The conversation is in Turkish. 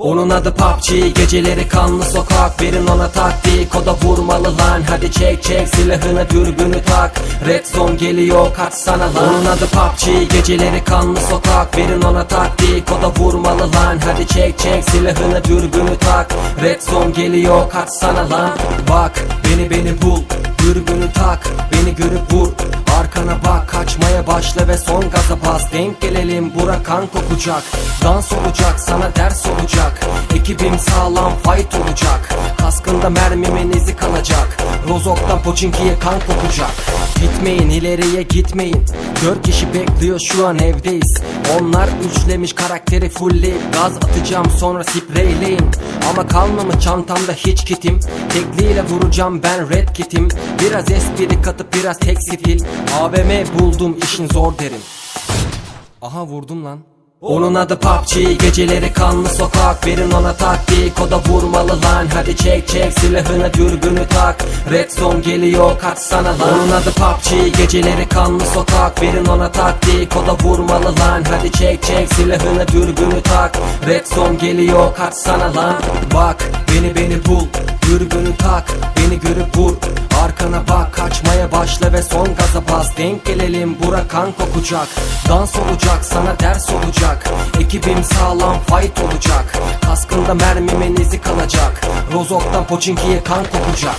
Onun adı PUBG Geceleri kanlı sokak. Verin ona taktik. O da vurmalı lan. Hadi çek çek. Silahını dürbünü tak. Red zone geliyor. Kaçsana lan. Onun adı PUBG Geceleri kanlı sokak. Verin ona taktik. O da vurmalı lan. Hadi çek çek. Silahını dürbünü tak. Red zone geliyor. Kaçsana lan. Bak beni beni bul. Dürbünü tak. Beni görüp vur Arkana bak kaçmaya başla ve son gaza bas Denk gelelim bura kan kokacak. Dans olacak sana ders olacak. Ekibim sağlam fight olacak. Kaskında mermimin izi kalacak Rozok'tan Pochinki'ye kan kokacak. Gitmeyin ileriye gitmeyin. Dört kişi bekliyor şu an evdeyiz. Onlar üçlemiş karakteri fullleyip Gaz atacağım sonra spreyleyin Ama kalmamış çantamda hiç kitim? Tekliyle vuracağım ben red kitim. Biraz espri katıp biraz tek stil. AVM buldum işin zor derim Aha vurdum lan onun adı PUBG Geceleri kanlı sokak. Verin ona taktik O da vurmalı lan. Hadi çek çek silahını dürbünü tak. Red zone geliyor kaçsana lan. Onun adı PUBG Geceleri kanlı sokak. Verin ona taktik O da vurmalı lan. Hadi çek çek silahını dürbünü tak. Red zone geliyor kaçsana lan. Bak beni beni bul Dürbünü tak ve son gaza bas Denk gelelim bura kan kokacak Dans olacak sana ders olacak. Ekibim sağlam fight olacak. Kaskında mermimin izi kalacak Rozok'tan Pochinki'ye kan kokacak